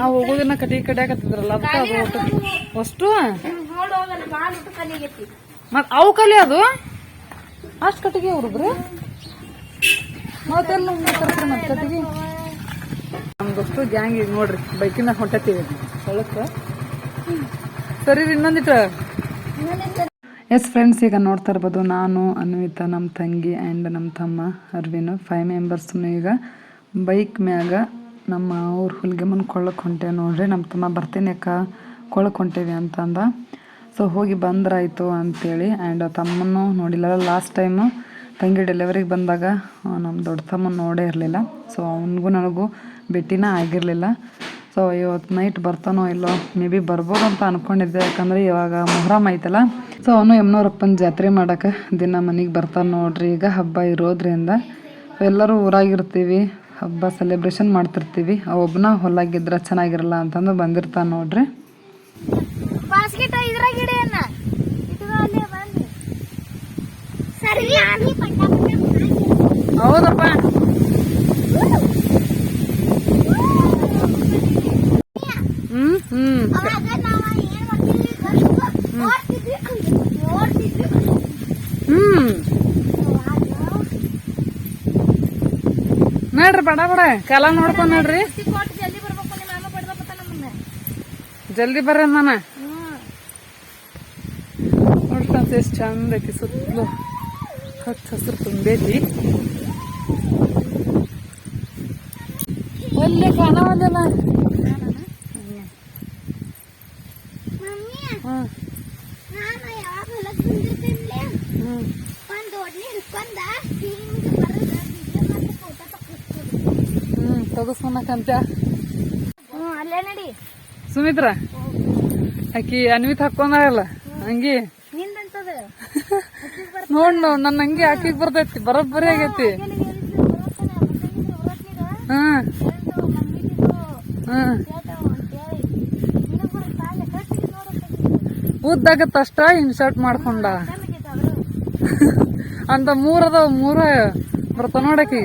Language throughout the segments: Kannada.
ನಾವು ಹೋಗೋದನ್ನ ಕಟಿ ಕಡಿಯಾಕತ್ತಿದ್ರಲ್ಲ ಅದಕ್ಕೆ ಅದು ಒಟ್ಟು ಅಷ್ಟು? ಮತ್ ಅವು ಕಲಿ ಅದು? ಅಷ್ಟು ಕಟ್ಟಿಗೆ ಹುಡುಗ್ರಿ ಮತ್ತೆಲ್ಲ ಮತ್ತೆ ಕಟ್ಟಿಗೆ? ನಮ್ದಷ್ಟು ಗ್ಯಾಂಗ್ ಈಗ ನೋಡ್ರಿ ಬೈಕಿನ ಹೊಂಟತ್ತೀವಿ. ಹೊಳಕ್ಕ ಸರಿ ರೀ ಇನ್ನೊಂದಿಟ್ಟು ಎಸ್ ಫ್ರೆಂಡ್ಸ್ ಈಗ ನೋಡ್ತಾ ಇರ್ಬೋದು ನಾನು, ಅನ್ವಿತಾ ನಮ್ಮ ತಂಗಿ ಆ್ಯಂಡ್ ನಮ್ಮ ತಮ್ಮ, ಅರ್ವಿನು ಫೈವ್ ಮೆಂಬರ್ಸ್ನು ಈಗ ಬೈಕ್ ಮ್ಯಾಗ ನಮ್ಮ ಅವ್ರ ಹುಲ್ಗೆಮ್ಮನ ಕೊಳ್ಳಕ್ಕೆ ಹೊಂಟೆ ನೋಡ್ರಿ. ನಮ್ಮ ತಮ್ಮ ಬರ್ತೀನಿ ಅಕ್ಕ ಕೊಳ್ಳಕ್ಕೆ ಹೊಂಟೇವಿ ಅಂತಂದ. ಸೊ ಹೋಗಿ ಬಂದ್ರಾಯಿತು ಅಂತೇಳಿ ಆ್ಯಂಡ್ ತಮ್ಮನ್ನು ನೋಡಿಲ್ಲ ಲಾಸ್ಟ್ ಟೈಮು ತಂಗಿ ಡೆಲಿವರಿಗೆ ಬಂದಾಗ ನಮ್ಮ ದೊಡ್ಡ ತಮ್ಮನ ನೋಡೇ ಇರಲಿಲ್ಲ. ಸೊ ಅವನಿಗೂ ನನಗೂ ಭೇಟಿನ ಆಗಿರಲಿಲ್ಲ. ಸೊ ಇವತ್ತು ನೈಟ್ ಬರ್ತಾನೋ ಇಲ್ಲೋ ಮೇ ಬಿ ಬರ್ಬೋದು ಅಂತ ಅನ್ಕೊಂಡಿದ್ದೆ. ಯಾಕಂದರೆ ಇವಾಗ ಮೊಹರಂ ಐತಲ್ಲ. ಸೊ ಅವನು ಯಮ್ನವ್ರಪ್ಪನ ಜಾತ್ರೆ ಮಾಡೋಕೆ ದಿನ ಮನೆಗೆ ಬರ್ತಾನೆ ನೋಡ್ರಿ. ಈಗ ಹಬ್ಬ ಇರೋದ್ರಿಂದ ಎಲ್ಲರೂ ಊರಾಗಿರ್ತೀವಿ ಹಬ್ಬ ಸೆಲೆಬ್ರೇಷನ್ ಮಾಡ್ತಿರ್ತೀವಿ. ಒಬ್ಬನ ಹೊಲಾಗಿದ್ರೆ ಚೆನ್ನಾಗಿರಲ್ಲ ಅಂತಂದು ಬಂದಿರ್ತಾನೆ ನೋಡ್ರಿ. ಹೌದಪ್ಪ. ಹ್ಮ್. ಹ್ಮ್ ಅವಾಗ ನಾವ ಏನ್ ಮಾಡ್ತಿದ್ವಿ ನೋಡ್ತಿದ್ವಿ ನೋಡ್ತಿದ್ವಿ ಹ್ಮ್ ಬಡ ಬಡ ಕಾಲ ನೋಡ್ಕೊಂಡ್ ನೋಡ್ರಿ. ಜಲ್ದಿ ಬರ್ರಿ ಹ್ಮ್ ನೋಡ್ರಿ ಎಷ್ಟು ಚಂದ ಐತಿ ಸುತ್ತಲೂ. ಹಚ್ಚ ಹಸಿರು ತುಂಬೈತಿ ಒಲ್ಲೆ ಕಾಣವಲ್ಲ ಮಮ್ಮಿ ಹ್ಮ್ ನಾನು ಯಾವಾಗ ಹೊಲಕ್ ಬಂದಿರ್ತೀನಿ ಹ್ಮ್ ಒಂದ್ ಒಡ್ನಿ ಹಿಡ್ಕೊಂಡ ಹಿಂಗ್ ಬರೋದ ಮತ್ತೆ ಫೋಟೋ ತಕ್ಕಿಸ್ತೀನಿ ಹ್ಮ್ ನಡಿ. ಸುಮಿತ್ರ? ಆಕಿ ಅನ್ವಿತ್ ಹಾಕೊಂಡಾಗಲ್ಲ ಹಂಗಿ? ನೋಡ್ ನೋಡ್ ನನ್ನ ಹಂಗೆ ಆಕಿಗ್ ಬರ್ತೈತಿ ಬರೋಬ್ಬರಿ ಆಗೈತಿ. ಹ್ಮ್ ಹ್ಮ್ ಉದ್ದಾಗತ್ತ ಅಷ್ಟ ಇನ್ಸರ್ಟ್ ಮಾಡ್ಕೊಂಡ. ಅಂತ ಮೂರದ ಮೂರ ಬರ್ತ ನೋಡಕಿ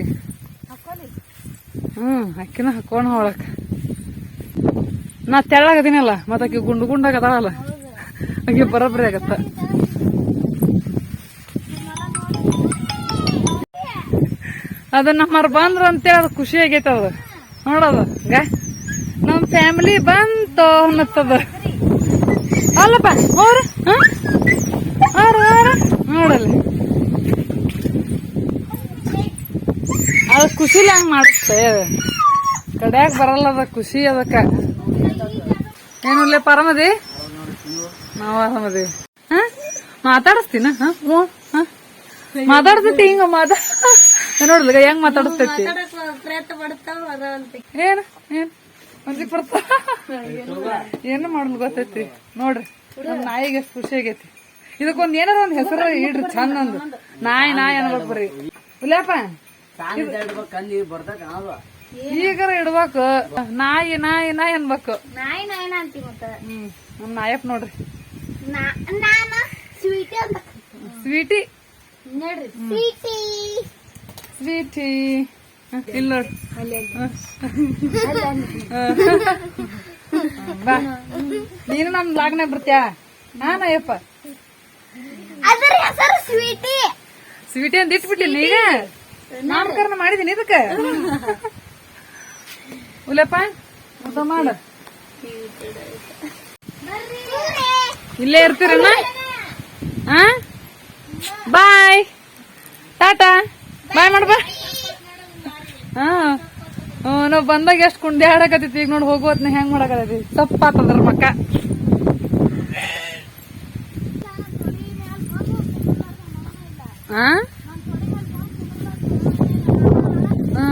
ಹ್ಮ್, ಅಕ್ಕಿನ ಹಾಕೋಣ ಒಳಕ್ ನಾ ತೆಳ್ಳಾಗದಿನಲ್ಲ ಮತ್ತ ಅಕ್ಕಿ ಗುಂಡು ಗುಂಡಾಗ ಅದಾವಲ್ಲ ಆಕಿ ಬರೋಬ್ಬರಿ ಆಗತ್ತ. ಅದ ನಮ್ಮರ್ ಬಂದ್ರ ಅಂತೇಳಿ ಅದು ಖುಷಿ ಆಗೈತೆ ಅದು ನೋಡೋದು ನಮ್ ಫ್ಯಾಮಿಲಿ ಬಂತು ಅನ್ನತ್ತದ. ಅಲ್ಲಪ್ಪ ಅವ್ರ ಅವ್ರ ಅವ್ರ ನೋಡಲ್ಲಿ. ಅದು ಖುಷಿಲಿ ಹಂಗ ಮಾಡುತ್ತೆ ಕಡ್ಯಾಗ ಬರಲ್ಲ ಅದ ಖುಷಿ ಅದಕ್ಕೆ. ಏನು ಇಲ್ಲ ಪರಮದಿ ನಾವು ಆರಾಮದಿ ಹಾ? ಮಾತಾಡಿಸ್ತೀನ? ಹಾ? ಹ್ಞೂ? ಹಾ? ಮಾತಾಡ್ತೈತಿ ಹಿಂಗ ಮಾತಾ ನೋಡ್ಲಿಗ ಹೆಂಗ್ ಮಾತಾಡಿಸ್ತೈತಿ ಏನು? ಮಂದಿ ಏನ್? ಮಂದಿಗ್ ಬರ್ತಾ? ಏನು ಮಾಡಲ್ ಗೊತ್ತೈತಿ? ನೋಡ್ರಿ, ನಮ್ ನಾಯಿಗೆ ಎಷ್ಟು ಖುಷಿ ಆಗೈತಿ. ಇದಕ್ಕೊಂದ್ ಏನಾರ ಒಂದ್ ಹೆಸರು ಇಡ್ರಿ ಚಂದ ಒಂದು ನಾಯಿ ನಾಯಿ ಅನ್ಬೇಕು ಬರ್ರಿ. ಇಲ್ಲಪ್ಪ? ಈಗಾರ ಇಡ್ಬೇಕು. ನಾಯಿ ನಾಯಿ ನಾಯಿ ಅನ್ಬೇಕು. ನಾಯಿ ನಾಯಿ ಅಂತಿ ಮತ್ತ? ಹ್ಮ್ ನಮ್ ನಾಯಪ್ಪ ನೋಡ್ರಿ. ನಾ- ಸ್ವೀಟಿ ಅಂತ. ಸ್ವೀಟಿ. ನೋಡ್ರಿ ಸ್ವೀಟಿ. ಇಲ್ಲ ನೋಡ್ರಿ. ಬಾ. ನೀನು ನಮ್ ಲಾಗ್ನ ಬರ್ತ್ಯಾ? ಹಾ ನಾಯಪ್ಪ. ಅದರ ಹೆಸರು ಸ್ವೀಟಿ. ಸ್ವೀಟಿ ಅಂತ ಇಟ್ಬಿಟ್ಟಿಲ್ಲ ಈಗ ನಾಮಕರಣ ಮಾಡಿದೀನಿ ಇದಕ್ಕ. ಉಲ್ಲಪ್ಪ ಊಟ ಮಾಡ. ಇಲ್ಲೇ ಇರ್ತೀರಣ್ಣ ಹಾ ಬಾಯ್. ಟಾಟಾ, ಬಾಯ್ ಮಾಡ್ಬಾ ಹಾ. ನಾವ್ ಬಂದಾಗ ಎಷ್ಟು ಕುಂಡಿ ಆಡಕತ್ತೈತಿ ಈಗ ನೋಡಿ ಹೋಗುವತ್ನ ಹೆಂಗ್ ಮಾಡಕತ್ತೈತಿ. ತಪ್ಪಾತದ್ರ ಮಕ್ಕ ಹಾ ಹಾ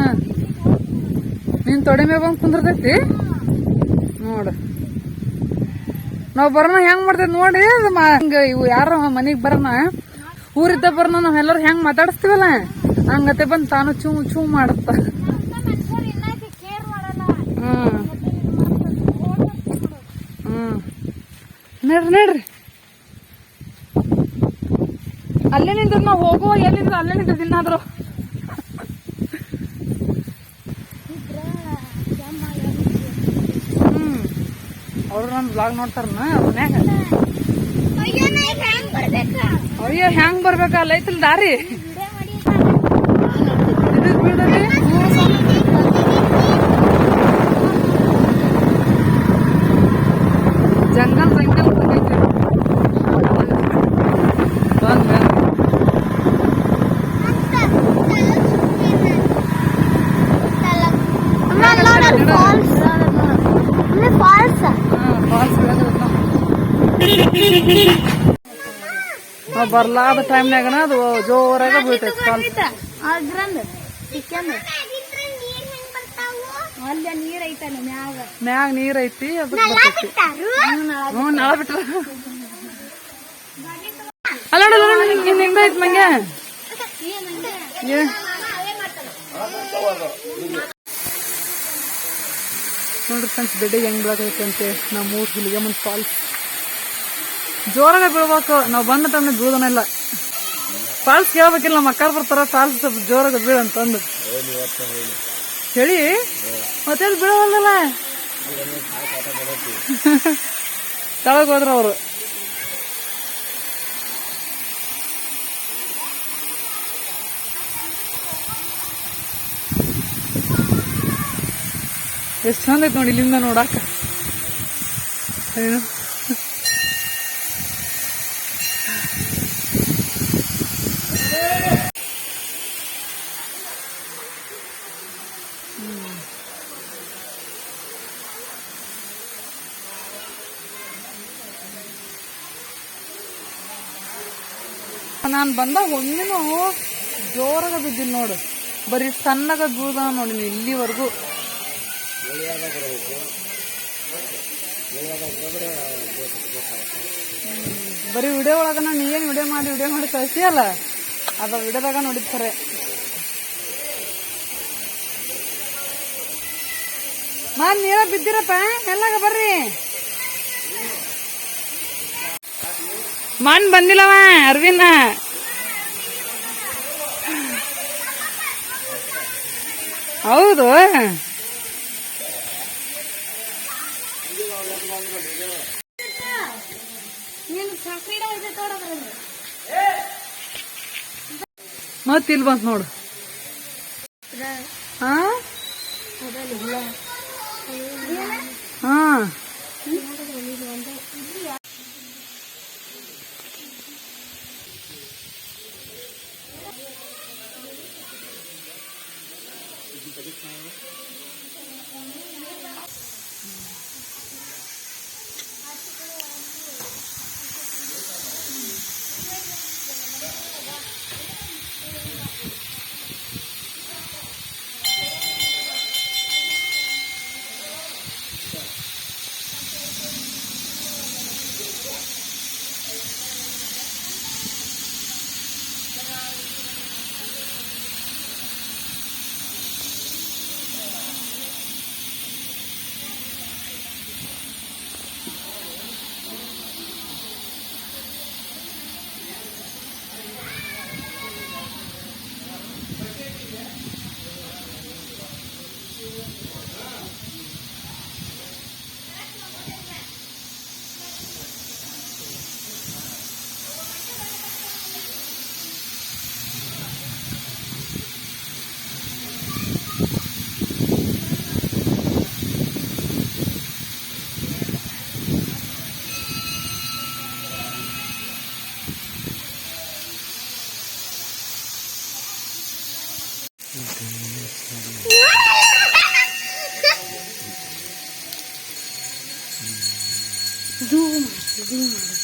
ನೀನ್ ತೊಡೆ ಮೇಲೆ ಬಂದ್ ಕುಂದಿರ್ತೈತಿ? ನೋಡು. ನಾವ್ ಬರೋಣ, ಹೆಂಗ್ ಮಾಡ್ತೇವೆ ನೋಡಿ ಹಂಗ ಇವು ಯಾರ ಮನಿಗ್ ಬರೋಣ. ಊರಿದ್ದ ಬರೋಣ, ನಾವ್ ಎಲ್ಲರೂ ಹೆಂಗ್ ಮಾತಾಡಿಸ್ತೀವಲ್ಲ? ಹಂಗತೆ ಬಂದ್ ತಾನು ಚೂ ಚೂ ಮಾಡುತ್ತ. ಹ್ಮ್. ಹ್ಮ್. ನಡ್ರಿ ನಡ್ರಿ. ಅಲ್ಲೇ ನಿಂತ್ರ ನಾವ್ ಹೋಗುವ, ಎಲ್ಲಿಂದ ಅಲ್ಲೇ ನಿಂತ್ರ ದಿನಾದ್ರು ಅವ್ರು ನಮ್ಮ ಬ್ಲಾಗ್ ನೋಡ್ತಾರನ ಮನ್ಯಾಗ ಅಯ್ಯೋ ನಾ ಈಗ ಹೆಂಗ್ ಬರ್ಬೇಕ ಅಯ್ಯೋ ಹೆಂಗ್ ಬರ್ಬೇಕ ಅಲ್ಲ ಐತಿಲ್ ದಾರಿ ವಿಡಿಯೋ ಮಾಡಿ ಇದಕ್ ಬೀಳ್ತೈತಿ? ಜಂಗಲ್ ಜಂಗಲ್ ಬರ್ಲಾದ ಟೈಮ್ನಾಗನ ಅದು ಜೋರಾಗ ಬೀಳ್ತೈತಿ. ನೀರ್ ಐತಲ್ಲ ಮ್ಯಾಗ. ಮ್ಯಾಗ ನೀರ್ ಐತಿ ಅದಕ್ಕೆ ಬರ್ತೈತಿ. ಹ್ಞೂ ನಳ ಬಿಟ್ರ. ಅಲ್ಲ ಐತಿ ಮಂಗೆ ನೋಡ್ರಿ ಫ್ರೆಂಡ್ಸ್ ಬೆಡ್ಡಿಗೆ ಹೆಂಗ್ ಬೀಳಕೈತಿ ಅಂತೆ ನಮ್ಮ ಊರ್ ಹುಲಿಗೆ ಮುಂದ್ ಫಾಲ್ಸ್ ಜೋರಾಗ ಬೀಳ್ಬೇಕು. ನಾವು ಬಂದ ಟೈಮ್ ಬೀಳೋದನ ಇಲ್ಲ. ಫಾಲ್ಸ್ ಕೇಳ್ಬೇಕಿಲ್ಲ, ನಮ್ಮ ಅಕ್ಕಾರ ಬರ್ತಾರ ಫಾಲ್ಸ್ ಸ್ವಲ್ಪ ಜೋರಾಗ ಬೀಳ ಅಂತಂದು. ಹೇಳಿ? ಮತ್ತೆ ಬೀಳವಲ್ಲ ಕೆಳಗೆ ಹೋದ್ರ ಅವರು. ಎಷ್ಟು ಚಂದ ಐತೆ ನೋಡಿ ಇಲ್ಲಿಂದ ನೋಡಾಕ. ಏನು? ನಾನು ಬಂದಾಗ ಒಮ್ಮೆನೂ ಜೋರಾಗ ಬಿದ್ದೀನಿ ನೋಡು. ಬರೀ ಸಣ್ಣಗ ಬೀಳ್ದ ನೋಡಿ ಇಲ್ಲಿವರೆಗೂ. ಬರೀ ವಿಡಿಯೋ ಒಳಗ ನಾನು ಏನು ವಿಡಿಯೋ ಮಾಡಿ ವಿಡಿಯೋ ಮಾಡಿ ಕಳಿಸಿಯಲ್ಲ? ಅದ ವಿಡಿಯೋದಾಗ ನೋಡಿದ್ ಖರೆ ಮಾನ್ ನೀರ ಬಿದ್ದಿರಪ್ಪ, ಎಲ್ಲಾಗ ಬರ್ರಿ. ಮಣ್ ಬಂದಿಲ್ಲವ ಅರ್ವಿನ ಹೌದು. ಮತ್ ಇಲ್ಲಿ ಬಂತ್ ನೋಡು. ಹಾ ಹಾ दिखाऊँगा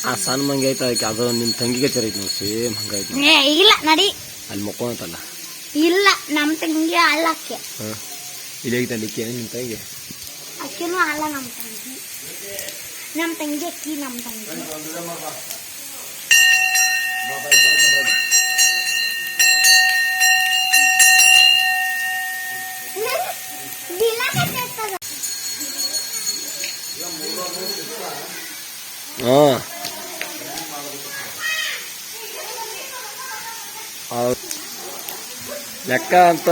ಆ ಸಣ್ಣ ಮಂಗಿ ಐತೆ ಅದಕ್ಕೆ ಅದು ನಿಮ್ಮ ತಂಗಿಗೆ ಚರ ಐತಿ ನೋಡಿ ಸೇಮ್ ಹಂಗೈತಿ ಏ ಇಲ್ಲ ನಡಿ ಅಲ್ಲಿ ಮಕ್ಕೊಂತಲ್ಲ ಇಲ್ಲ ನಮ್ ತಂಗಿ ಅಲ್ಲ ಅಕ್ಕೆ ಹಾಂ ಇಲ್ಲಿ ಐತೆ ಅಲ್ಲಿಕ್ಕೆ ನಿಮ್ಮ ತಂಗಿ ಅಕ್ಕಿನೂ ಅಲ್ಲ ನಮ್ ತಂಗಿ ನಮ್ ತಂಗಿ ಅಕ್ಕಿ ನಮ್ ತಂಗಿ ಹಾಂ. ಲೆಕ್ಕ ಅಂತ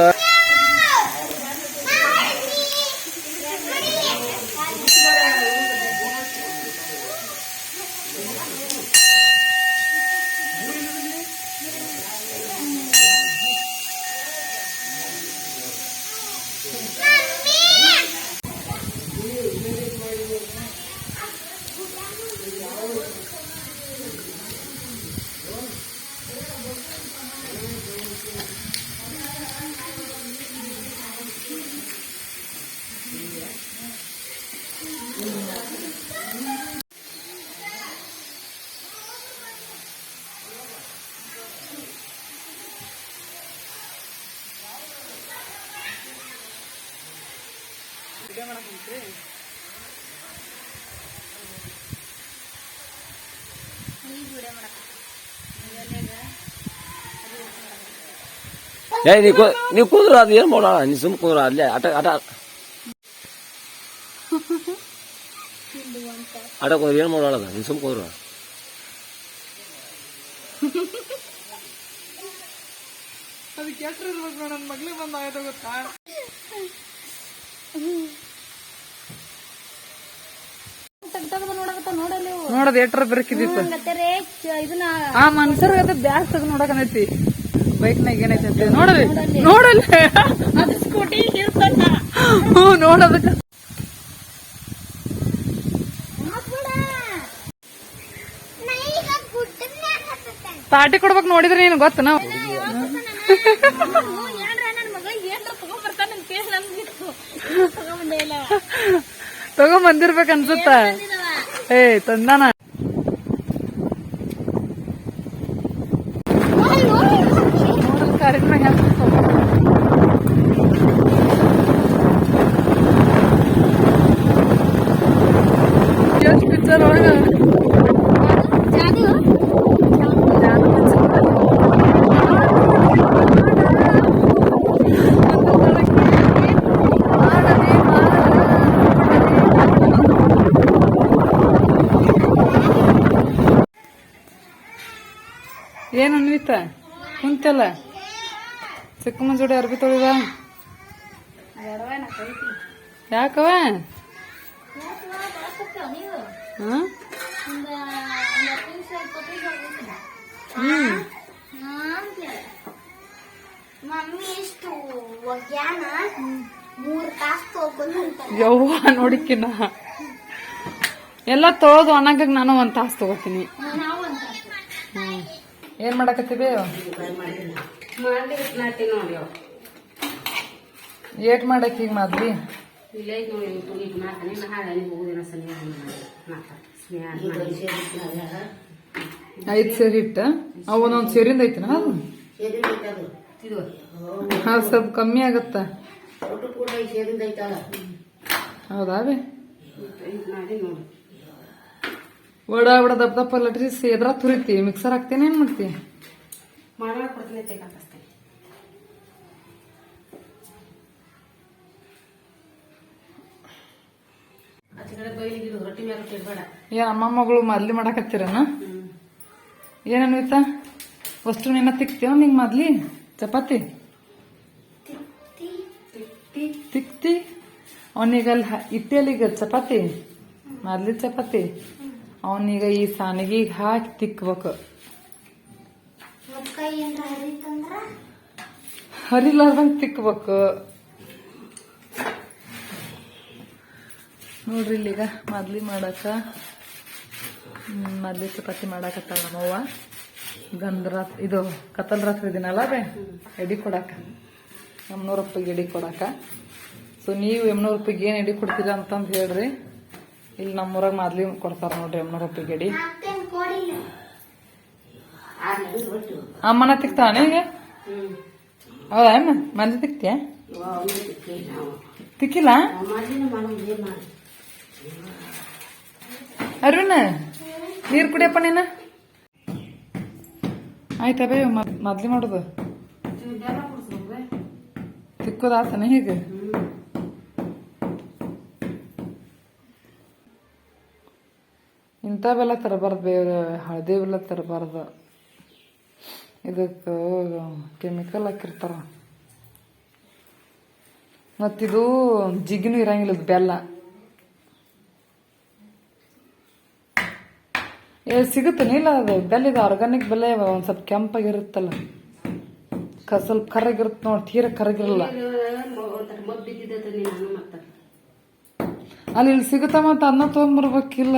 ವಿಡಿಯೋ ಮಾಡಕ್ಕೆ ಈಗ ವಿಡಿಯೋ ಮಾಡಕ ಏ ನೀ ಕೂ ನೀವು ಕೂದ್ರು ಅದು ಏನು ಮಾಡೋಣ? ನೀ ಸುಮ್ ಕೂದ್ರ ಅಲ್ಲೇ ಆಟ ಆಟ ಆಟ ಕೂದ್ರೆ ಏನು ಮಾಡೋಣ ನೀ ಸುಮ್ ಕೂದ್ರು ಅದಕ್ಕೆ ಎಷ್ಟು ಇರ್ಬೇಕು ನನ್ನ ಮಗ್ಳಿಗೆ ಬಂದು ಆಯ್ತು ಗೊತ್ತಾ ತಗ್ ತಗದು ನೋಡಕತ್ತ ನೋಡಲ್ಲಿ ನೋಡೋದು ಎಟ್ರ ಬೆರಕಿದ್ದಿತ್ತು ಹಂಗತ್ತಾರೆ ಇದನ್ನ ಆ ಮನ್ಸರ್ಗ ಅದು ನೋಡಕ್ ತೆಗೆದು ನೋಡಕನೈತಿ. ಬೈಕ್ನಾಗ ಏನೈತಿ ಅಂತ ನೋಡಲಿ. ನೋಡಲಿ. ಅದು ಸ್ಕೂಟಿ ಇರ್ತಲ್ಲ ಹ್ಞೂ ನೋಡೋದಕ್ಕೆ. ಪಾರ್ಟಿ ಕೊಡ್ಬೇಕು ನೋಡಿದ್ರೆ ನೀನು ಗೊತ್ತ ನಾವು. ತಗೊಂಡ್ ಬಂದಿರ್ಬೇಕು ಅನ್ಸುತ್ತ ಏ ತಂದಾನ ನೋಡಲ್ ಕಾರಿನ ಮ್ಯಾಗ ಹೆಂಗ್ ಕೂತ್ಕೊಂಡ್. ಎಷ್ಟ್ picture ಒಳಗ ನಾನು ಅನ್ಸುತ್ತೆ. ಮಾಡದೆ, ಏನ್ ಅನ್ವಿತ ಕುಂತಲ್ಲ ಚಿಕ್ಕ ಮಂಜುಡಿ ಅರ್ಬಿ ತೊಳಿದ? ಯಾಕವ ಯವ್ವ ನೋಡಿಕಿನ ಎಲ್ಲ ತೊಳೆದು ಅನ್ನಂಗ ನಾನು ಒಂದ್ ತಾಸು ತಗೋತೀನಿ. ಏನ್ ಮಾಡಕತ್ತೀವಿ ಏಟ್ ಮಾಡಕ್ ಈಗ ಮಾದ್ರಿ? ಐದ್ ಸೇರಿ ಇಟ್ಟ? ಅವ್ ಒಂದೊಂದ್ ಸೇರಿಂದ ಐತಿನ? ಹಾ, ಸ್ವಲ್ಪ ಕಮ್ಮಿ ಆಗತ್ತ. ಹೌದಾವೆ ವಡ ವಡ ದಪ್ಪ ದಪ್ಪ ಲಟ್ರಿ ಸೇದ್ರ ತುರಿತಿ. ಮಿಕ್ಸರ್ ಹಾಕ್ತೇನೆ ಏನ್ ಮಾಡ್ತಿ? ಏನ್ ಅಮ್ಮ ಮಗಳು ಮದ್ಲಿ ಮಾಡಕತ್ತೀರನ? ಏನನ್ವಿತ ಅಷ್ಟು ನಿನ್ನ ತಿಕ್ತೀವ ನಿಂಗ್ ಮದ್ಲಿ? ಚಪಾತಿ? ತಿಕ್ತಿ ಅವನಿಗ ಅಲ್ಲಿ ಇಟ್ಟೆಲಿಗ ಚಪಾತಿ? ಮದ್ಲಿ ಚಪಾತಿ? ಅವನೀಗ ಈ ಸಾನಿಗೆ ಹಾಕಿ ತಿಕ್ಬೇಕು. ಹರಿಲಾರ್ದಂಗ ತಿಕ್ಬೇಕು. ನೋಡ್ರಿ ಇಲ್ಲಿಗ ಮದ್ಲಿ ಮಾಡಾಕ ಮದ್ಲಿ ಚಪಾತಿ ಮಾಡಾಕತ್ತಲ್ಲ ನಮ್ಮವ್ವ. ಗಂಧ್ರ ಇದು ಕತ್ತಲ್ ರಾತ್ರಿ ದಿನಲ್ಲ ಬೇ ಎಡಿ ಕೊಡಾಕ. ಎಮ್ನೂರು ರೂಪಾಯಿಗೆ ಎಡಿ ಕೊಡಾಕ. ಸೊ ನೀವು ಎಮ್ನೂರು ರೂಪಾಯಿಗೆ ಏನು ಎಡಿ ಕೊಡ್ತೀರಾ ಅಂತಂದು ಹೇಳ್ರಿ. ಇಲ್ಲಿ ನಮ್ಮೂರಾಗ ಮಾದ್ಲಿ ಕೊಡ್ತಾರ ನೋಡ್ರಿ ಅಮ್ಮನ ರೂಪಾಯಿಗೆ ಗಡಿ ಅಮ್ಮನ ತಿಕ್ತಾನೆ ಈಗ? ಹೌದಾ ಅಮ್ಮ? ಮಂದಿ ತಿಕ್ತಿಯ? ತಿಕ್ಕಿಲ್ಲ? ಅರುಣ, ನೀರು ಕುಡಿಯಪ್ಪ ನೀನ? ಆಯ್ತಾ ಬೇ ಮದ್ಲಿ ಮಾಡುದು. ತಿಕ್ಕೋದಾತನ ಹೀಗೆ? ಇಂಥ ಬೆಲ್ಲ ತರಬಾರ್ದು, ಬೇರೆ ಹಳದಿ ಬೆಲ್ಲ ತರಬಾರ್ದು. ಇದಕ್ಕೆ ಕೆಮಿಕಲ್ ಹಾಕಿರ್ತಾರ. ಮತ್ತಿದು ಜಿಗಿನೂ ಇರಂಗಿಲ್ಲ ಇದು ಬೆಲ್ಲ. ಏ ಸಿಗುತ್ತೇನೆ ಇಲ್ಲ ಅದು? ಬೆಲ್ಲ ಇದು ಆರ್ಗಾನಿಕ್ ಬೆಲ್ಲ ಒಂದು ಸ್ವಲ್ಪ ಕೆಂಪಾಗಿರುತ್ತಲ್ಲ. ಕ, ಸ್ವಲ್ಪ ಕರಗಿರುತ್ತೆ ನೋಡಿ, ತೀರ ಕರಗಿರಲ್ಲ ಅಲ್ಲಿ ಇಲ್ಲಿ ಸಿಗುತ್ತ ಮತ್ತೆ ಅನ್ನ ತೊಗೊಂಡ್ಬರ್ಬೇಕಿಲ್ಲ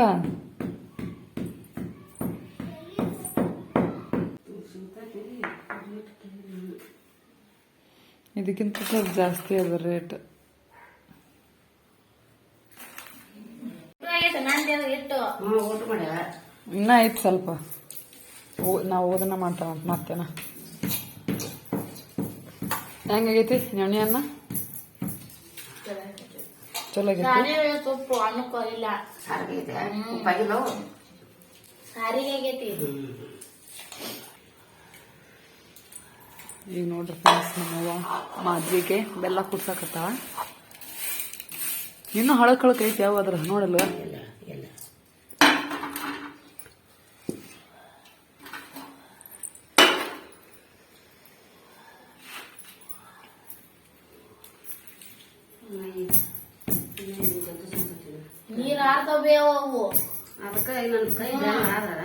ಇದಕ್ಕಿಂತ ಸ್ವಲ್ಪ ಜಾಸ್ತಿ ಅದ ರೇಟ್ ಇಟ್ಟು ಇನ್ನ ಐತ್ ಸ್ವಲ್ಪ. ಓ- ನಾವು ಓದನ ಮಾಡ್ತಾವ ಮತ್ತೇನ? ಹೆಂಗಾಗೈತಿ ನೆಣ್ಣೆ ಅನ್ನ? ಚಲೋ ಆಗೈತಿ ಸಾರಿಗೆ ಆಗೈತಿ. ಈಗ ನೋಡ್ರಿ ಫ್ರೆಂಡ್ಸ್ ನಮ್ಮವ್ವ ಮಾದ್ವಿಗೆ ಬೆಲ್ಲ ಕುಡ್ಸಕತ್ತಾವ. ಇನ್ನೂ ಹಳಕ್ ಹಳಕ್ ಐತಿ ಯಾವ ಅದ್ರ ನೋಡಲ್ಲ ನೀರು ಆಡ್ಕೋಬೇವು ಅವು. ಅದಕ್ಕೆ ನನ್ನ ಕೈ ಬ್ಯಾನ್ ಆದ್ರ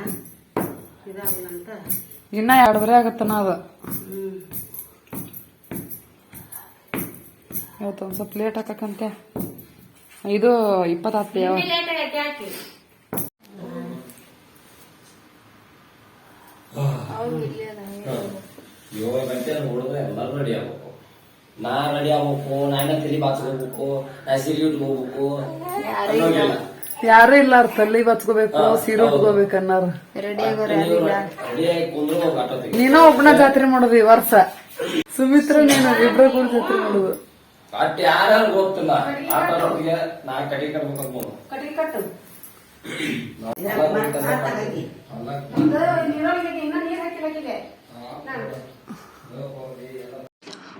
ಇದಾಗಲ್ಲ ಅಂತ ಇನ್ನ ಎರಡು ಬರೆ ಆಗತ್ತನ ಅದ. ಇವತ್ತು ಒಂದ್ ಸ್ವಲ್ಪ ಲೇಟ್ ಹಾಕಕ್ಕಂತೆ ಇದು ಇಪ್ಪತ್ತಾತ್ರಿ ಯಾವ ಏಳು ಗಂಟೆ ನೋಡಿದ್ರೆ ಎಲ್ಲರೂ ರೆಡಿ ಆಗ್ಬೇಕು. ನಾ ರೆಡಿ ಆಗ್ಬೇಕು ನಾನೇ ತಲೆ ಬಾಚ್ಕೋಬೇಕು ನಾ ಸೀರೆ ಉಟ್ಕೋಬೇಕು. ಯಾರು ಇಲ್ಲ. ತಲೆ ಬಚ್ಕೋಬೇಕು ಸೀರೆ ಉಟ್ಕೋಬೇಕು ಅನ್ನಾರ. ನೀನೋ ಒಬ್ಬನ ಜಾತ್ರೆ ಮಾಡೋದು ಈ ವರ್ಷ. ಸುಮಿತ್ರ ನೀನು ಇಬ್ರ ಕೂಡ ಜಾತ್ರೆ ಮಾಡೋದು. ಅಟ್ ಯಾರು ಗೊತ್ತಿಲ್ಲ. ನಾ ಕಡಿ ಕಟ್ಬೇಕು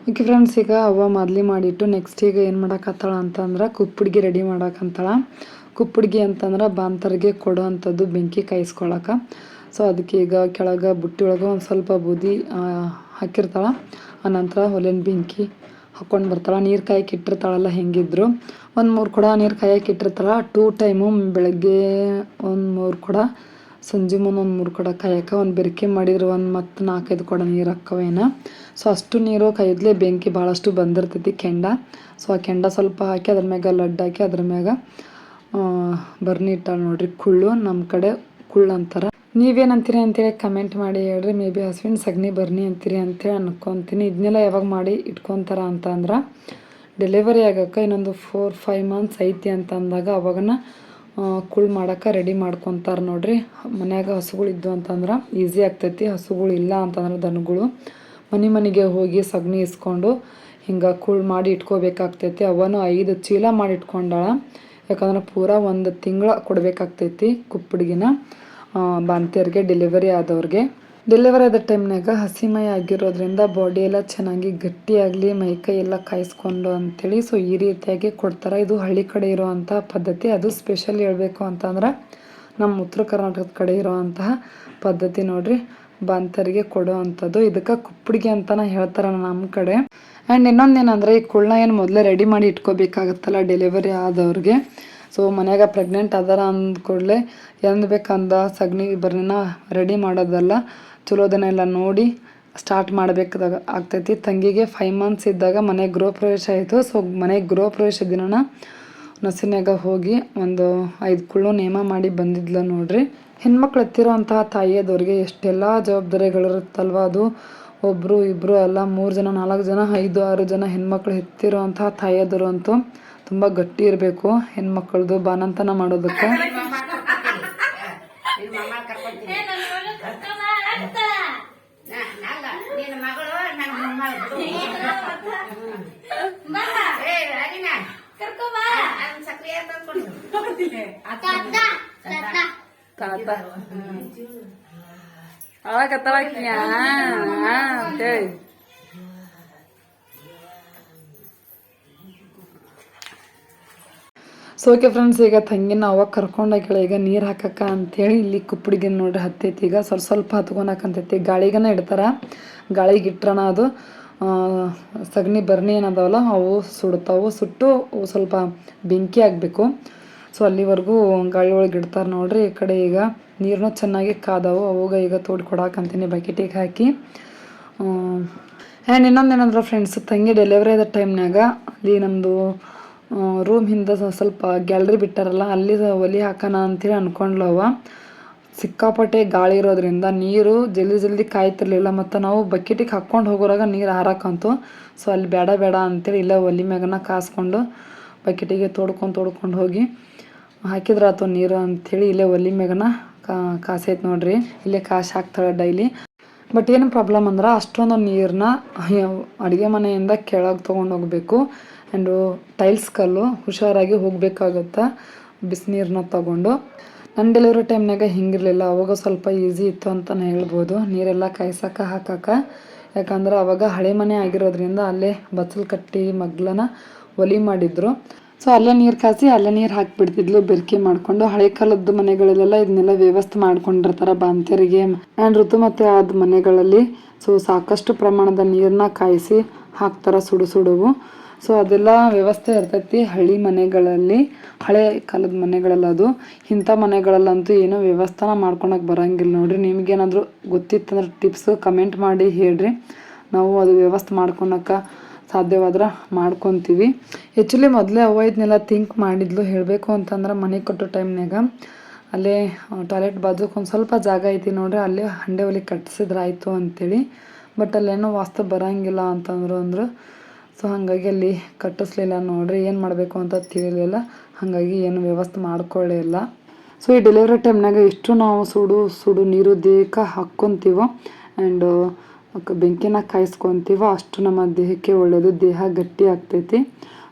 ಓಕೆ ಫ್ರೆಂಡ್ಸ್ ಈಗ ಅವ್ವ ಮೊದ್ಲಿ ಮಾಡಿಟ್ಟು ನೆಕ್ಸ್ಟ್ ಈಗ ಏನು ಮಾಡಕತ್ತಾಳ ಅಂತಂದ್ರೆ ಕುಪ್ಪುಡ್ಗಿ ರೆಡಿ ಮಾಡಕಂತಾಳ ಕುಪ್ಪುಡ್ಗಿ ಅಂತಂದ್ರೆ ಬಾಂತರ್ಗೆ ಕೊಡೋ ಅಂಥದ್ದು ಬೆಂಕಿ ಕಾಯಿಸ್ಕೊಳಕ. ಸೊ ಅದಕ್ಕೆ ಈಗ ಕೆಳಗೆ ಬುಟ್ಟಿ ಒಳಗೆ ಒಂದು ಸ್ವಲ್ಪ ಬೂದಿ ಆ, ನಂತರ ಆನಂತರ ಒಲೆನ ಬೆಂಕಿ ಹಾಕ್ಕೊಂಡು ಬರ್ತಾಳೆ, ನೀರು ಕಾಯಕ್ಕೆ ಇಟ್ಟಿರ್ತಾಳಲ್ಲ ಹೆಂಗಿದ್ರು. ಒಂದು ಮೂರು ಕೊಡ ನೀರು ಕಾಯಕ್ಕೆ ಇಟ್ಟಿರ್ತಾಳ ಟೂ ಟೈಮು ಬೆಳಗ್ಗೆ ಒಂದು ಮೂರು ಕೊಡ, ಸಂಜೆ ಮುಂದೆ ಒಂದು ಮೂರು ಕೊಡ ಕಾಯಕ್ಕೆ ಒಂದು ಬೆರಕೆ ಮಾಡಿದ್ರೆ, ಒಂದು ಮತ್ತು ನಾಲ್ಕೈದು ಕೊಡ ನೀರು ಹಾಕವೇನ ಸೊ ಅಷ್ಟು ನೀರು ಕೈದ್ಲೆ ಬೆಂಕಿ ಭಾಳಷ್ಟು ಬಂದಿರ್ತೈತಿ ಕೆಂಡ. ಸೊ ಆ ಕೆಂಡ ಸ್ವಲ್ಪ ಹಾಕಿ ಅದ್ರ ಮ್ಯಾಗ ಲಡ್ಡು ಹಾಕಿ ಅದ್ರ ಮ್ಯಾಗ ಬರ್ನಿ ಇಟ್ಟಾಳ ನೋಡ್ರಿ, ಕುಳ್ಳು. ನಮ್ಮ ಕಡೆ ಕುಳ್ಳು ಅಂತಾರ. ನೀವೇನಂತೀರಿ ಅಂತೇಳಿ ಕಮೆಂಟ್ ಮಾಡಿ ಹೇಳ್ರಿ. ಮೇ ಬಿ ಹಸ್ಬೆಂಡ್ ಸಗಣಿ ಬರ್ನಿ ಅಂತೀರಿ ಅಂತೇಳಿ ಅನ್ಕೊಂತೀನಿ. ಇದನ್ನೆಲ್ಲ ಯಾವಾಗ ಮಾಡಿ ಇಟ್ಕೊತಾರ ಅಂತಂದ್ರೆ ಡೆಲಿವರಿ ಆಗಕ್ಕೆ ಇನ್ನೊಂದು ಫೋರ್ ಫೈವ್ ಮಂತ್ಸ್ ಐತಿ ಅಂತ ಅಂದಾಗ ಅವಾಗನ ಕುಳ್ ಮಾಡಕ್ಕೆ ರೆಡಿ ಮಾಡ್ಕೊತಾರೆ ನೋಡ್ರಿ. ಮನ್ಯಾಗ ಹಸುಗಳು ಇದ್ದು ಅಂತಂದ್ರೆ ಈಸಿ ಆಗ್ತೈತಿ. ಹಸುಗಳು ಇಲ್ಲ ಅಂತಂದ್ರೆ ದನಗಳು ಮನೆ ಮನೆಗೆ ಹೋಗಿ ಸಗಣಿ ಇಸ್ಕೊಂಡು ಹಿಂಗೆ ಕುಳ್ ಮಾಡಿ ಇಟ್ಕೋಬೇಕಾಗ್ತೈತಿ. ಅವನು ಐದು ಚೀಲ ಮಾಡಿ ಇಟ್ಕೊಂಡಾಳ. ಯಾಕಂದ್ರೆ ಪೂರಾ ಒಂದು ತಿಂಗಳ ಕೊಡಬೇಕಾಗ್ತೈತಿ ಕುಪ್ಪಡಿಗಿನ. ಬಾಂತಿಯರಿಗೆ ಡೆಲಿವರಿ ಆದವ್ರಿಗೆ. ಡೆಲಿವರಿ ಆದ ಟೈಮ್ನಾಗ ಹಸಿಮೈ ಆಗಿರೋದ್ರಿಂದ ಬಾಡಿ ಎಲ್ಲ ಚೆನ್ನಾಗಿ ಗಟ್ಟಿಯಾಗಲಿ ಮೈಕೈ ಎಲ್ಲ ಕಾಯಿಸ್ಕೊಂಡು ಅಂತೇಳಿ ಸೊ ಈ ರೀತಿಯಾಗಿ ಕೊಡ್ತಾರೆ. ಇದು ಹಳ್ಳಿ ಕಡೆ ಇರೋವಂಥ ಪದ್ಧತಿ. ಅದು ಸ್ಪೆಷಲ್ ಹೇಳಬೇಕು ಅಂತಂದ್ರೆ ನಮ್ಮ ಉತ್ತರ ಕರ್ನಾಟಕದ ಕಡೆ ಇರೋವಂತಹ ಪದ್ಧತಿ ನೋಡ್ರಿ. ಬಾಂತರಿಗೆ ಕೊಡೋ ಅಂಥದ್ದು ಇದಕ್ಕೆ ಕುಪ್ಪಡಿಗೆ ಅಂತಾನೆ ಹೇಳ್ತಾರೆ ನಮ್ಮ ಕಡೆ. ಆ್ಯಂಡ್ ಇನ್ನೊಂದೇನಂದರೆ ಈ ಕುಳ್ಳ ಏನು ಮೊದಲೇ ರೆಡಿ ಮಾಡಿ ಇಟ್ಕೋಬೇಕಾಗತ್ತಲ್ಲ ಡೆಲಿವರಿ ಆದವ್ರಿಗೆ. ಸೊ ಮನ್ಯಾಗ ಪ್ರೆಗ್ನೆಂಟ್ ಅದಾರ ಅಂದ ಕೂಡಲೇ ಬೇಕಂದ ಸಗಣಿ ಬರ್ನಿನ ರೆಡಿ ಮಾಡೋದಲ್ಲ. ಚಲೋದನ್ನೆಲ್ಲ ದಿನ ನೋಡಿ ಸ್ಟಾರ್ಟ್ ಮಾಡಬೇಕಾದಾಗ ಆಗ್ತೈತಿ. ತಂಗಿಗೆ ಫೈವ್ ಮಂತ್ಸ್ ಇದ್ದಾಗ ಮನೆಗೆ ಗೃಹ ಪ್ರವೇಶ ಆಯಿತು. ಸೊ ಮನೆಗೆ ಗೃಹ ಪ್ರವೇಶ ದಿನನ ನಸಿನ್ಯಾಗ ಹೋಗಿ ಒಂದು ಐದು ಕುಳ್ಳು ನೇಮ ಮಾಡಿ ಬಂದಿದ್ಲು ನೋಡ್ರಿ. ಹೆಣ್ಮಕ್ಳು ಎತ್ತಿರೋಂತಹ ತಾಯಿಯದವ್ರಿಗೆ ಎಷ್ಟೆಲ್ಲ ಜವಾಬ್ದಾರಿಗಳಿರುತ್ತಲ್ವ ಅದು. ಒಬ್ಬರು ಇಬ್ಬರು ಎಲ್ಲ ಮೂರು ಜನ ನಾಲ್ಕು ಜನ ಐದು ಆರು ಜನ ಹೆಣ್ಮಕ್ಳು ಎತ್ತಿರೋಂತಹ ತಾಯಿಯದರು ಅಂತೂ ತುಂಬ ಗಟ್ಟಿ ಇರಬೇಕು ಹೆಣ್ಮಕ್ಳದು ಬಾನಂತನ ಮಾಡೋದಕ್ಕೆ ನಿನ್ನ ಮಮ್ಮ ಕರ್ಕೊಂತೀನಿ ನಲ್ಲ ಸೊ ಓಕೆ ಫ್ರೆಂಡ್ಸ್ ಈಗ ತಂಗಿನ ಅವಾಗ ಕರ್ಕೊಂಡಾಗಿಳ ಈಗ ನೀರು ಹಾಕಕ್ಕ ಅಂತೇಳಿ ಇಲ್ಲಿ ಕುಪ್ಪಡಿಗೆ ನೋಡ್ರಿ ಹತ್ತೈತಿ. ಈಗ ಸ್ವಲ್ಪ ಸ್ವಲ್ಪ ಹತ್ಕೊಳಕಂತೈತಿ ಗಾಳಿಗನ ಇಡ್ತಾರ. ಗಾಳಿಗೆ ಇಟ್ರಣ ಅದು ಸಗಣಿ ಬರ್ನಿ ಏನದಾವಲ್ಲ, ಅವು ಸುಡ್ತಾವು. ಸುಟ್ಟು ಸ್ವಲ್ಪ ಬೆಂಕಿ ಆಗಬೇಕು ಸೊ ಅಲ್ಲಿವರೆಗೂ ಗಾಳಿ ಒಳಗೆ ಇಡ್ತಾರೆ ನೋಡ್ರಿ. ಈ ಕಡೆ ಈಗ ನೀರನ್ನು ಚೆನ್ನಾಗಿ ಕಾದವು. ಅವಾಗ ಈಗ ತೋಡಿ ಕೊಡಾಕಂತೀನಿ ಬಕೆಟಿಗೆ ಹಾಕಿ. ಆ್ಯಂಡ್ ಇನ್ನೊಂದು ಏನಂದ್ರೆ ಫ್ರೆಂಡ್ಸ್ ತಂಗಿ ಡೆಲಿವರಿ ಆದ ಟೈಮ್ನಾಗ ಅಲ್ಲಿ ನಮ್ಮದು ರೂಮ್ ಹಿಂದೆ ಸ್ವ- ಸ್ವಲ್ಪ ಗ್ಯಾಲ್ರಿ ಬಿಟ್ಟಾರಲ್ಲ, ಅಲ್ಲಿ ಒಲಿ ಹಾಕೋಣ ಅಂತೇಳಿ ಅಂದ್ಕೊಂಡ್ಲವ ಸಿಕ್ಕಾಪಟ್ಟೆ ಗಾಳಿ ಇರೋದ್ರಿಂದ ನೀರು ಜಲ್ದಿ ಜಲ್ದಿ ಕಾಯ್ತಿರ್ಲಿಲ್ಲ, ಮತ್ತು ನಾವು ಬಕೆಟಿಗೆ ಹಾಕ್ಕೊಂಡು ಹೋಗೋರಾಗ ನೀರು ಹಾರಾಕಂತು. ಸೊ ಅಲ್ಲಿ ಬೇಡ ಬೇಡ ಅಂತೇಳಿ ಇಲ್ಲ ಒಲಿ ಮ್ಯಾಗನ ಕಾಸ್ಕೊಂಡು ಬಕೆಟಿಗೆ ತೋಡ್ಕೊಂಡು ತೋಡ್ಕೊಂಡು ಹೋಗಿ, ಹಾಕಿದ್ರಾತು ನೀರು ಅಂಥೇಳಿ ಇಲ್ಲೇ ಒಲಿ ಮ್ಯಾಗನ ಕಾಸೈತೆ ನೋಡ್ರಿ. ಇಲ್ಲೇ ಕಾಸು ಹಾಕ್ತಾಳೆ ಡೈಲಿ. ಬಟ್ ಏನು ಪ್ರಾಬ್ಲಮ್ ಅಂದ್ರೆ ಅಷ್ಟೊಂದು ನೀರನ್ನ ಅಡುಗೆ ಮನೆಯಿಂದ ಕೆಳಗೆ ತೊಗೊಂಡು ಹೋಗಬೇಕು. ಆ್ಯಂಡು ಟೈಲ್ಸ್ ಕಲ್ಲು ಹುಷಾರಾಗಿ ಹೋಗಬೇಕಾಗತ್ತೆ ಬಿಸಿನೀರನ್ನ ತಗೊಂಡು. ನನ್ನ ಡೆಲಿವರಿ ಟೈಮ್ನಾಗ ಹಿಂಗಿರಲಿಲ್ಲ, ಅವಾಗ ಸ್ವಲ್ಪ ಈಸಿ ಇತ್ತು ಅಂತಲೇ ಹೇಳ್ಬೋದು. ನೀರೆಲ್ಲ ಕಾಯ್ಸಕ್ಕೆ ಹಾಕಕ್ಕೆ ಯಾಕಂದ್ರೆ ಅವಾಗ ಹಳೆ ಮನೆ ಆಗಿರೋದ್ರಿಂದ ಅಲ್ಲೇ ಬಚ್ಚಲು ಕಟ್ಟಿ ಮಗ್ಲನ ಒಲಿ ಮಾಡಿದ್ರು. ಸೊ ಅಲ್ಲೇ ನೀರು ಕಾಸಿ, ಅಲ್ಲೇ ನೀರು ಹಾಕಿಬಿಡ್ತಿದ್ಲು, ಬೆರ್ಕೆ ಮಾಡಿಕೊಂಡು. ಹಳೆ ಕಾಲದ ಮನೆಗಳಲ್ಲೆಲ್ಲ ಇದನ್ನೆಲ್ಲ ವ್ಯವಸ್ಥೆ ಮಾಡ್ಕೊಂಡಿರ್ತಾರೆ ಬಾಂತ್ಯರಿಗೆ. ಆ್ಯಂಡ್ ಋತುಮತಿ ಆದ ಮನೆಗಳಲ್ಲಿ ಸೊ ಸಾಕಷ್ಟು ಪ್ರಮಾಣದ ನೀರನ್ನ ಕಾಯಿಸಿ ಹಾಕ್ತಾರೆ ಸುಡು ಸುಡುವು. ಸೊ ಅದೆಲ್ಲ ವ್ಯವಸ್ಥೆ ಇರ್ತೈತಿ ಹಳ್ಳಿ ಮನೆಗಳಲ್ಲಿ, ಹಳೆ ಕಾಲದ ಮನೆಗಳಲ್ಲಿ ಅದು. ಇಂಥ ಮನೆಗಳಲ್ಲಂತೂ ಏನೋ ವ್ಯವಸ್ಥೆನ ಮಾಡ್ಕೊಳಕ್ಕೆ ಬರಂಗಿಲ್ಲ ನೋಡ್ರಿ. ನಿಮಗೇನಾದರೂ ಗೊತ್ತಿತ್ತಂದ್ರೆ ಟಿಪ್ಸ್ ಕಮೆಂಟ್ ಮಾಡಿ ಹೇಳ್ರಿ. ನಾವು ಅದು ವ್ಯವಸ್ಥೆ ಮಾಡ್ಕೊಳಕ್ಕೆ ಸಾಧ್ಯವಾದ್ರೆ ಮಾಡ್ಕೊತೀವಿ. ಆ್ಯಕ್ಚುಲಿ ಮೊದಲೇ ಅವ್ವ ಇದನ್ನೆಲ್ಲ ಥಿಂಕ್ ಮಾಡಿದ್ಲು, ಹೇಳಬೇಕು ಅಂತಂದ್ರೆ ಮನೆ ಕಟ್ಟೋ ಟೈಮ್ನಾಗ ಅಲ್ಲೇ ಟಾಯ್ಲೆಟ್ ಬಾಜುಕ್ಕೆ ಒಂದು ಸ್ವಲ್ಪ ಜಾಗ ಐತಿ ನೋಡ್ರಿ, ಅಲ್ಲೇ ಹಂಡೆ ಒಲಿ ಕಟ್ಸಿದ್ರೆ ಆಯಿತು ಅಂತೇಳಿ. ಬಟ್ ಅಲ್ಲೇನೋ ವಾಸ್ತು ಬರಂಗಿಲ್ಲ ಅಂತಂದ್ರು ಅಂದರು. ಸೊ ಹಾಗಾಗಿ ಅಲ್ಲಿ ಕಟ್ಟಿಸ್ಲಿಲ್ಲ ನೋಡ್ರಿ, ಏನು ಮಾಡಬೇಕು ಅಂತ ತಿಳಿಲಿಲ್ಲ. ಹಾಗಾಗಿ ಏನು ವ್ಯವಸ್ಥೆ ಮಾಡ್ಕೊಳ್ಳಿಲ್ಲ. ಸೊ ಈ ಡೆಲಿವರಿ ಟೈಮ್ನಾಗ ಎಷ್ಟು ನಾವು ಸುಡು ಸುಡು ನೀರು ದೇಹಕ್ಕೆ ಹಾಕ್ಕೊತೀವೋ ಆ್ಯಂಡ್ ಬೆಂಕಿನ ಕಾಯಿಸ್ಕೊತೀವೋ ಅಷ್ಟು ನಮ್ಮ ದೇಹಕ್ಕೆ ಒಳ್ಳೆಯದು ದೇಹ ಗಟ್ಟಿ ಆಗ್ತೈತಿ.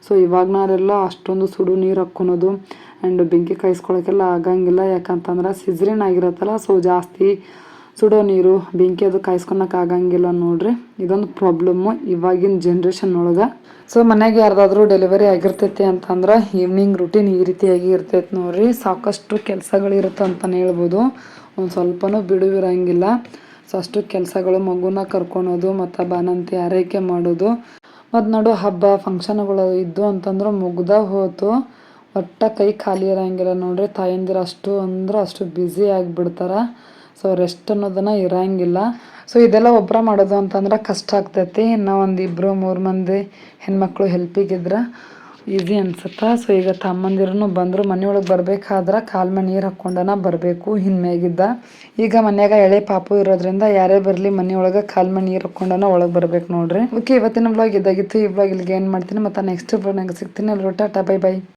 ಸೊ ಇವಾಗ್ನವರೆಲ್ಲ ಅಷ್ಟೊಂದು ಸುಡು ನೀರು ಹಾಕ್ಕೊಳೋದು ಆ್ಯಂಡ್ ಬೆಂಕಿ ಕಾಯಿಸ್ಕೊಳೋಕ್ಕೆಲ್ಲ ಆಗಂಗಿಲ್ಲ. ಯಾಕಂತಂದ್ರೆ ಸಿಜ್ರಿನ್ ಆಗಿರತ್ತಲ್ಲ ಸೊ ಜಾಸ್ತಿ ಸುಡೋ ನೀರು, ಬೆಂಕಿ ಅದು ಕಾಯಿಸ್ಕೊಳಕ್ಕೆ ಆಗಂಗಿಲ್ಲ ನೋಡ್ರಿ. ಇದೊಂದು ಪ್ರಾಬ್ಲಮ್ಮು ಇವಾಗಿನ ಜನ್ರೇಷನ್ ಒಳಗೆ ಸೊ ಮನೆಗೆ ಯಾರ್ದಾದ್ರೂ ಡೆಲಿವರಿ ಆಗಿರ್ತೈತಿ ಅಂತಂದ್ರೆ ಈವ್ನಿಂಗ್ ರುಟೀನ್ ಈ ರೀತಿಯಾಗಿ ಇರ್ತೈತಿ ನೋಡ್ರಿ. ಸಾಕಷ್ಟು ಕೆಲಸಗಳಿರುತ್ತೆ ಅಂತಲೇ ಹೇಳ್ಬೋದು. ಒಂದು ಸ್ವಲ್ಪನೂ ಬಿಡುವಿರಂಗಿಲ್ಲ. ಸೊ ಅಷ್ಟು ಕೆಲಸಗಳು ಮಗುನ ಕರ್ಕೊಳೋದು ಮತ್ತು ಬಾನಂತಿ ಆರೈಕೆ ಮಾಡೋದು. ಮತ್ತು ನೋಡು, ಹಬ್ಬ ಫಂಕ್ಷನ್ಗಳು ಇದ್ದು ಅಂತಂದ್ರೆ ಮುಗ್ದ ಹೋತು. ಒಟ್ಟ ಕೈ ಖಾಲಿ ಇರೋಂಗಿಲ್ಲ ನೋಡ್ರಿ. ತಾಯಂದಿರು ಅಷ್ಟು ಅಂದ್ರೆ ಅಷ್ಟು ಬ್ಯುಸಿ ಆಗಿಬಿಡ್ತಾರೆ. ಸೊ ರೆಸ್ಟ್ ಅನ್ನೋದನ್ನ ಇರಂಗಿಲ್ಲ. ಸೊ ಇದೆಲ್ಲ ಒಬ್ಬರ ಮಾಡೋದು ಅಂತಂದ್ರೆ ಕಷ್ಟ ಆಗ್ತೈತಿ. ಇನ್ನು ಒಂದು ಇಬ್ಬರು ಮೂರು ಮಂದಿ ಹೆಣ್ಮಕ್ಳು ಹೆಲ್ಪಿಗಿದ್ರೆ ಈಸಿ ಅನ್ಸುತ್ತೆ. ಸೊ ಈಗ ತಮ್ಮಂದಿರೂ ಬಂದರು ಮನೆಯೊಳಗೆ ಬರಬೇಕಾದ್ರೆ ಕಾಲ್ ಮನೆ ನೀರು ಹಾಕ್ಕೊಂಡನ ಬರಬೇಕು, ಹಿನ್ಮ್ಯಾಗಿದ್ದ. ಈಗ ಮನ್ಯಾಗ ಎಳೆ ಪಾಪು ಇರೋದ್ರಿಂದ ಯಾರೇ ಬರಲಿ ಮನೆಯೊಳಗೆ ಕಾಲ್ ಮನೆ ನೀರು ಹಾಕ್ಕೊಂಡನ ಒಳಗೆ ಬರಬೇಕು ನೋಡ್ರಿ. ಓಕೆ ಇವತ್ತಿನ ಬ್ಲಾಗ್ ಇದಾಗಿತ್ತು. ಈ ಬ್ಲಾಗ್ ಇಲ್ಲಿಗೆ ಏನು ಮಾಡ್ತೀನಿ. ಮತ್ತು ನೆಕ್ಸ್ಟ್ ಬ್ಲಾಗ್ನಾಗ ಸಿಗ್ತೀನಿ. ಅಲ್ಲಿ ಟಾಟಾ ಬೈ ಬೈ